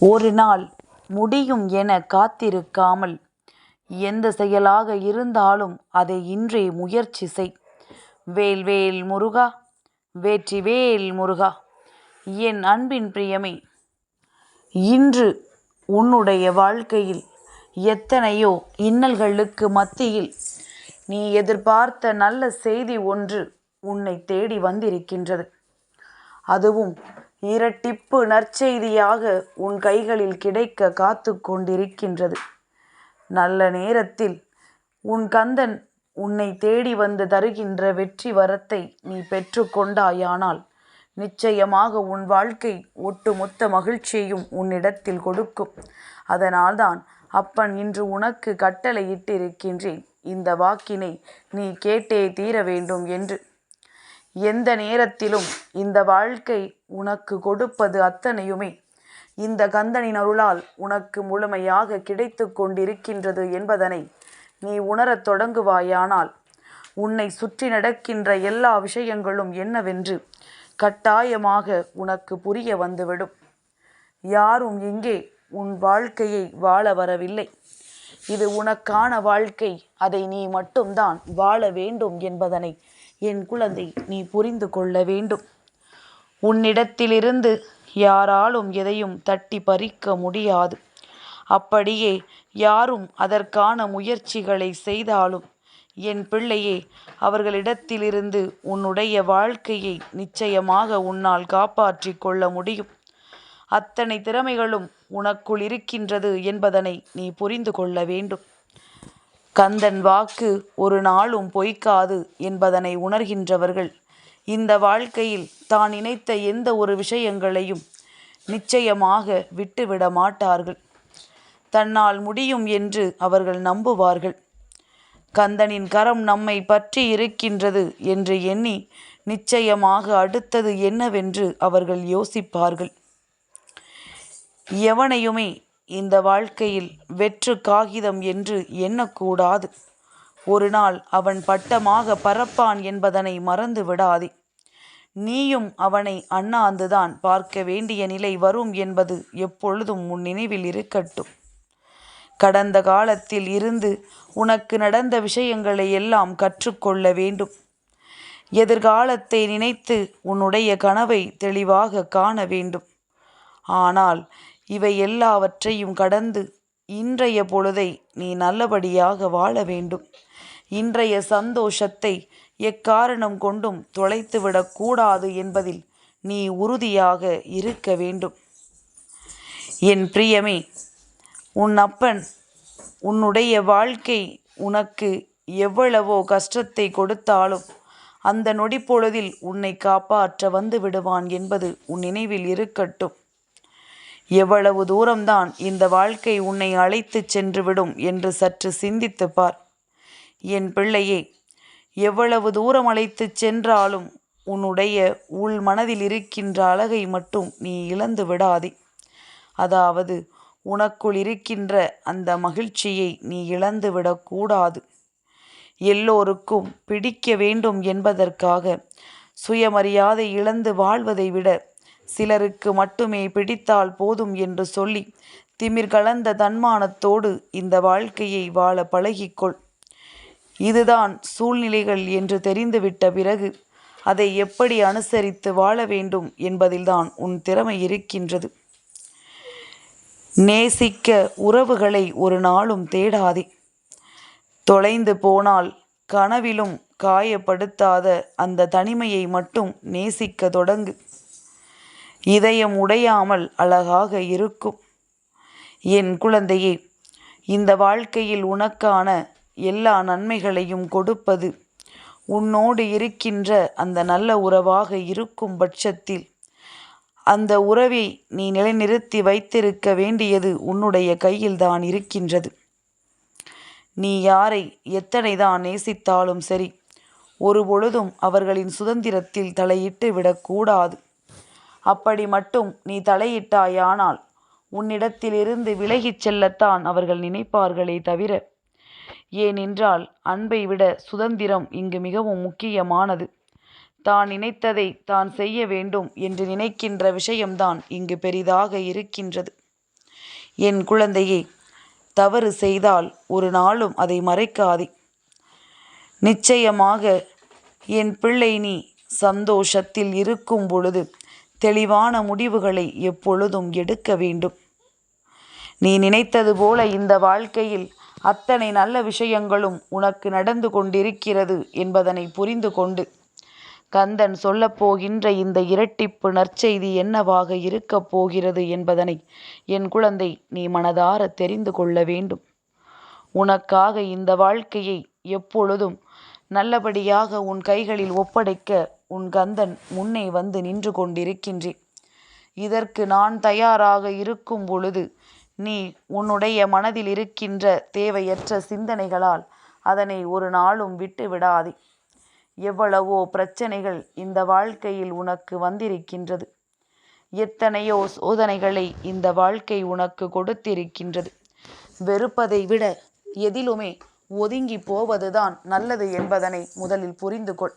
ஒரு நாள் முடியும் என காத்திருக்காமல் எந்த செயலாக இருந்தாலும் அதை இன்றே முயற்சி செய். வேல் வேல் முருகா வேற்றி வேல் முருகா என் அன்பின் பிரியமே இன்று உன்னுடைய வாழ்க்கையில் எத்தனையோ இன்னல்களுக்கு மத்தியில் நீ எதிர்பார்த்த நல்ல செய்தி ஒன்று உன்னை தேடி வந்திருக்கின்றது. அதுவும் இரட்டிப்பு நற்செய்தியாக உன் கைகளில் கிடைக்க காத்து கொண்டிருக்கின்றது. நல்ல நேரத்தில் உன் கந்தன் உன்னை தேடி வந்து தருகின்ற வெற்றி வரத்தை நீ பெற்றுக்கொண்டாயானால் நிச்சயமாக உன் வாழ்க்கை ஒட்டுமொத்த மகிழ்ச்சியையும் உன்னிடத்தில் கொடுக்கும். அதனால்தான் அப்பன் இன்று உனக்கு கட்டளையிட்டிருக்கின்றேன். இந்த வாக்கினை நீ கேட்டே தீர வேண்டும் என்று. எந்த நேரத்திலும் இந்த வாழ்க்கை உனக்கு கொடுப்பது அத்தனையுமே. இந்த கந்தனின் அருளால் உனக்கு முழுமையாக கிடைத்து கொண்டிருக்கின்றது என்பதனை நீ உணரத் தொடங்குவாயானால் உன்னை சுற்றி நடக்கின்ற எல்லா விஷயங்களும் என்னவென்று கட்டாயமாக உனக்கு புரிய வந்துவிடும். யாரும் இங்கே உன் வாழ்க்கையை வாழ வரவில்லை. இது உனக்கான வாழ்க்கை. அதை நீ மட்டும்தான் வாழ வேண்டும் என்பதனை என் குழந்தை நீ புரிந்து கொள்ள வேண்டும். உன்னிடத்திலிருந்து யாராலும் எதையும் தட்டி பறிக்க முடியாது. அப்படியே யாரும் அதற்கான முயற்சிகளை செய்தாலும் என் பிள்ளையே அவர்களிடத்திலிருந்து உன்னுடைய வாழ்க்கையை நிச்சயமாக உன்னால் காப்பாற்றி கொள்ள முடியும். அத்தனை திறமைகளும் உனக்குள் இருக்கின்றது என்பதனை நீ புரிந்து கொள்ள வேண்டும். கந்தன் வாக்கு ஒரு நாளும் பொய்க்காது என்பதனை உணர்கின்றவர்கள். இந்த வாழ்க்கையில் தான் நினைத்த எந்த ஒரு விஷயங்களையும் நிச்சயமாக விட்டுவிட மாட்டார்கள். தன்னால் முடியும் என்று அவர்கள் நம்புவார்கள். கந்தனின் கரம் நம்மை பற்றி இருக்கின்றது என்று எண்ணி நிச்சயமாக அடுத்தது என்னவென்று அவர்கள் யோசிப்பார்கள். எவனையுமே இந்த வாழ்க்கையில் வெற்று காகிதம் என்று எண்ணக்கூடாது. ஒரு நாள் அவன் பட்டமாக பறப்பான் என்பதனை மறந்து விடாதே. நீயும் அவனை அண்ணாந்துதான் பார்க்க வேண்டிய நிலை வரும் என்பது எப்பொழுதும் உன் நினைவில் இருக்கட்டும். கடந்த காலத்தில் இருந்து உனக்கு நடந்த விஷயங்களை எல்லாம் கற்றுக்கொள்ள வேண்டும். எதிர்காலத்தை நினைத்து உன்னுடைய கனவை தெளிவாக காண வேண்டும். ஆனால் இவை எல்லாவற்றையும் கடந்து இன்றைய பொழுதை நீ நல்லபடியாக வாழ வேண்டும். இன்றைய சந்தோஷத்தை எக்காரணம் கொண்டும் தொலைத்துவிடக்கூடாது என்பதில் நீ உறுதியாக இருக்க வேண்டும். என் பிரியமே உன் அப்பன் உன்னுடைய வாழ்க்கை உனக்கு எவ்வளவோ கஷ்டத்தை கொடுத்தாலும் அந்த நொடிப்பொழுதில் உன்னை காப்பாற்ற வந்து விடுவான் என்பது உன் நினைவில் இருக்கட்டும். எவ்வளவு தூரம்தான் இந்த வாழ்க்கை உன்னை அழைத்துச் சென்றுவிடும் என்று சற்று சிந்தித்து பார். என் பிள்ளையே எவ்வளவு தூரம் அழைத்துச் சென்றாலும் உன்னுடைய உள் மனதில் இருக்கின்ற அழகை மட்டும் நீ இழந்து விடாதே. அதாவது உனக்குள் இருக்கின்ற அந்த மகிழ்ச்சியை நீ இழந்து விடக்கூடாது எல்லோருக்கும் பிடிக்க வேண்டும் என்பதற்காக சுயமரியாதை இழந்து வாழ்வதை விட சிலருக்கு மட்டுமே பிடித்தால் போதும் என்று சொல்லி திமிர் கலந்த தன்மானத்தோடு இந்த வாழ்க்கையை வாழ பழகிக்கொள். இதுதான் சூழ்நிலைகள் என்று தெரிந்துவிட்ட பிறகு அதை எப்படி அனுசரித்து வாழ வேண்டும் என்பதில்தான் உன் திறமை இருக்கின்றது. நேசிக்க உறவுகளை ஒரு நாளும் தேடாதே. தொலைந்து போனால் கனவிலும் காயப்படுத்தாத அந்த தனிமையை மட்டும் நேசிக்க தொடங்கு. இதயம் உடையாமல் அழகாக இருக்கும். என் குழந்தையே இந்த வாழ்க்கையில் உனக்கான எல்லா நன்மைகளையும் கொடுப்பது உன்னோடு இருக்கின்ற அந்த நல்ல உறவாக இருக்கும் பட்சத்தில். அந்த உறவை நீ நிலைநிறுத்தி வைத்திருக்க வேண்டியது உன்னுடைய கையில் தான் இருக்கின்றது. நீ யாரை எத்தனை தான் நேசித்தாலும் சரி ஒரு பொழுதும் அவர்களின் சுதந்திரத்தில் தலையிட்டு விடக்கூடாது. அப்படி மட்டும் நீ தலையிட்டாயானால் உன்னிடத்திலிருந்து விலகிச் செல்லத்தான் அவர்கள் நினைப்பார்களே தவிர ஏனென்றால் அன்பை விட சுதந்திரம் இங்கு மிகவும் முக்கியமானது. தான் நினைத்ததை தான் செய்ய வேண்டும் என்று நினைக்கின்ற விஷயம்தான் இங்கு பெரிதாக இருக்கின்றது. என் குழந்தையே தவறு செய்தால் ஒரு நாளும் அதை மறைக்காதே. நிச்சயமாக என் பிள்ளை நீ சந்தோஷத்தில் இருக்கும் பொழுது தெளிவான முடிவுகளை எப்பொழுதும் எடுக்க வேண்டும். நீ நினைத்தது போல இந்த வாழ்க்கையில் அத்தனை நல்ல விஷயங்களும் உனக்கு நடந்து கொண்டிருக்கிறது என்பதனை புரிந்து கொண்டு கந்தன் சொல்லப்போகின்ற இந்த இரட்டிப்பு நற்செய்தி என்னவாக இருக்கப் போகிறது என்பதனை என் குழந்தை நீ மனதார தெரிந்து கொள்ள வேண்டும். உனக்காக இந்த வாழ்க்கையை எப்பொழுதும் நல்லபடியாக உன் கைகளில் ஒப்படைக்க உன் கந்தன் முன்னே வந்து நின்று கொண்டிருக்கின்றேன். இதற்கு நான் தயாராக இருக்கும் பொழுது நீ உன்னுடைய மனதில் இருக்கின்ற தேவையற்ற சிந்தனைகளால் அதனை ஒரு நாளும் விட்டு விடாதே. எவ்வளவோ பிரச்சனைகள் இந்த வாழ்க்கையில் உனக்கு வந்திருக்கின்றது. எத்தனையோ சோதனைகளை இந்த வாழ்க்கை உனக்கு கொடுத்திருக்கின்றது. வெறுப்பதை விட எதிலுமே ஒதுங்கி போவதுதான் நல்லது என்பதனை முதலில் புரிந்து கொள்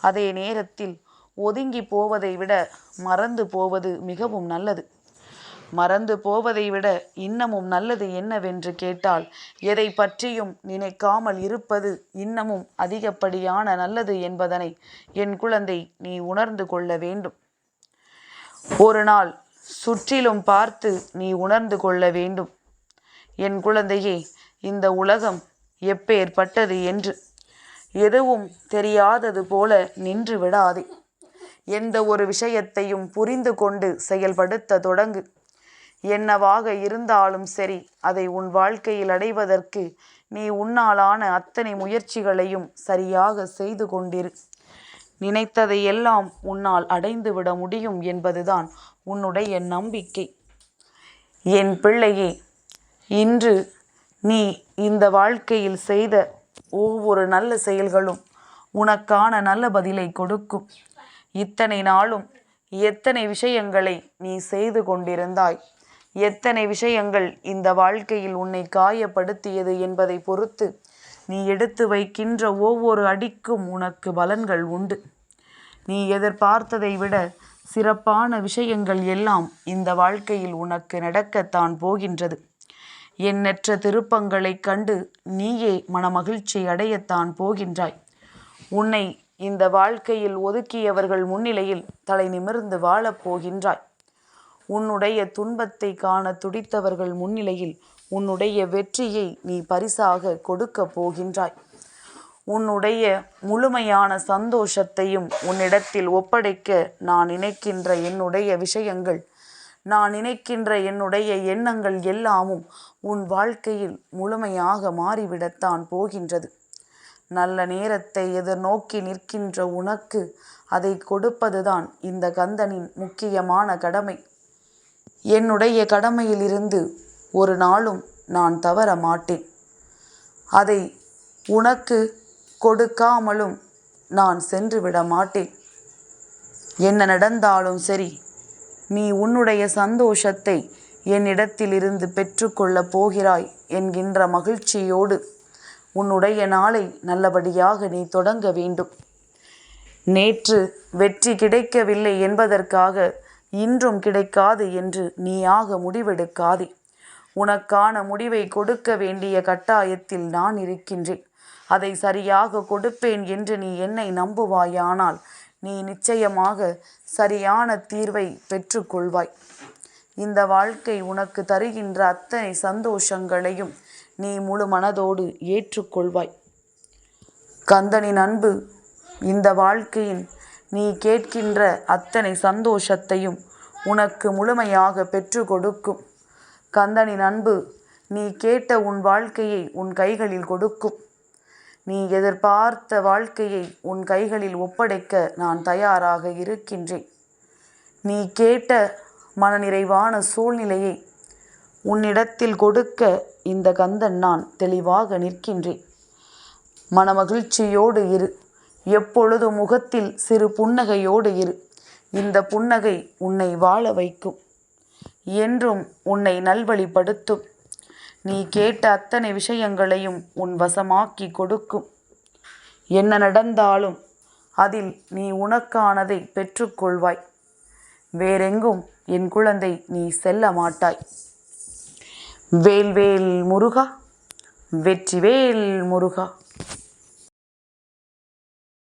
அதே நேரத்தில் ஒதுங்கி போவதை விட மறந்து போவது மிகவும் நல்லது. மறந்து போவதை விட இன்னமும் நல்லது என்னவென்று கேட்டால் எதை பற்றியும் நினைக்காமல் இருப்பது இன்னமும் அதிகப்படியான நல்லது என்பதனை என் குழந்தை நீ உணர்ந்து கொள்ள வேண்டும். ஒரு நாள் சுற்றிலும் பார்த்து நீ உணர்ந்து கொள்ள வேண்டும். என் குழந்தையே இந்த உலகம் எப்பேற்பட்டது என்று எதுவும் தெரியாதது போல நின்று விடாதே. எந்த ஒரு விஷயத்தையும் புரிந்து கொண்டு செயல்படுத்த தொடங்கு. என்னவாக இருந்தாலும் சரி அதை உன் வாழ்க்கையில் அடைவதற்கு நீ உன்னாலான அத்தனை முயற்சிகளையும் சரியாக செய்து கொண்டிரு. நினைத்ததை எல்லாம் உன்னால் அடைந்துவிட முடியும் என்பதுதான் உன்னுடைய நம்பிக்கை. என் பிள்ளையே இன்று நீ இந்த வாழ்க்கையில் செய்த ஒவ்வொரு நல்ல செயல்களும் உனக்கான நல்ல பதிலை கொடுக்கும். இத்தனை நாளும் எத்தனை விஷயங்களை நீ செய்து கொண்டிருந்தாய்? எத்தனை விஷயங்கள் இந்த வாழ்க்கையில் உன்னை காயப்படுத்தியது என்பதை பொறுத்து நீ எடுத்து வைக்கின்ற ஒவ்வொரு அடிக்கும் உனக்கு பலன்கள் உண்டு. நீ எதிர்பார்த்ததை விட சிறப்பான விஷயங்கள் எல்லாம் இந்த வாழ்க்கையில் உனக்கு நடக்கத்தான் போகின்றது. எண்ணற்ற திருப்பங்களைக் கண்டு நீயே மனமகிழ்ச்சி அடையத்தான் போகின்றாய். உன்னை இந்த வாழ்க்கையில் ஒதுக்கியவர்கள் முன்னிலையில் தலை நிமிர்ந்து வாழப் போகின்றாய். உன்னுடைய துன்பத்தை காண துடித்தவர்கள் முன்னிலையில் உன்னுடைய வெற்றியை நீ பரிசாக கொடுக்க போகின்றாய். உன்னுடைய முழுமையான சந்தோஷத்தையும் உன்னிடத்தில் ஒப்படைக்க நான் நினைக்கின்ற என்னுடைய விஷயங்கள் நான் நினைக்கின்ற என்னுடைய எண்ணங்கள் எல்லாமும் உன் வாழ்க்கையில் முழுமையாக மாறிவிடத்தான் போகின்றது. நல்ல நேரத்தை எதிர்நோக்கி நிற்கின்ற உனக்கு அதை கொடுப்பதுதான் இந்த கந்தனின் முக்கியமான கடமை. என்னுடைய கடமையிலிருந்து ஒரு நாளும் நான் தவற மாட்டேன். அதை உனக்கு கொடுக்காமலும் நான் சென்று விட மாட்டேன். என்ன நடந்தாலும் சரி நீ உன்னுடைய சந்தோஷத்தை என்னிடத்திலிருந்து பெற்றுக்கொள்ளப் போகிறாய் என்கின்ற மகிழ்ச்சியோடு உன்னுடைய நாளை நல்லபடியாக நீ தொடங்க வேண்டும். நேற்று வெற்றி கிடைக்கவில்லை என்பதற்காக இன்றும் கிடைக்காது என்று நீயாக முடிவெடுக்காதே. உனக்கான முடிவை கொடுக்க வேண்டிய கட்டாயத்தில் நான் இருக்கின்றேன். அதை சரியாக கொடுப்பேன் என்று நீ என்னை நம்புவாயானால் நீ நிச்சயமாக சரியான தீர்வை பெற்றுக்கொள்வாய். இந்த வாழ்க்கை உனக்கு தருகின்ற அத்தனை சந்தோஷங்களையும் நீ முழு மனதோடு ஏற்றுக்கொள்வாய். கந்தனின் அன்பு இந்த வாழ்க்கையின் நீ கேட்கின்ற அத்தனை சந்தோஷத்தையும் உனக்கு முழுமையாக பெற்று கொடுக்கும். கந்தனின் அன்பு நீ கேட்ட உன் வாழ்க்கையை உன் கைகளில் கொடுக்கும். நீ எதிர்பார்த்த வாழ்க்கையை உன் கைகளில் ஒப்படைக்க நான் தயாராக இருக்கின்றேன். நீ கேட்ட மனநிறைவான சூழ்நிலையை உன்னிடத்தில் கொடுக்க இந்த கந்தன் நான் தெளிவாக நிற்கின்றேன். மனமகிழ்ச்சியோடு இரு. எப்பொழுது முகத்தில் சிறு புன்னகையோடு இரு. இந்த புன்னகை உன்னை வாழ வைக்கும். என்றும் உன்னை நல்வழிப்படுத்தும். நீ கேட்ட அத்தனை விஷயங்களையும் உன் வசமாக்கி கொடுக்கும். என்ன நடந்தாலும் அதில் நீ உனக்கானதை பெற்றுக்கொள்வாய். வேறெங்கும் என் குழந்தை நீ செல்ல மாட்டாய். வேல்வேல் முருகா வெற்றிவேல் முருகா.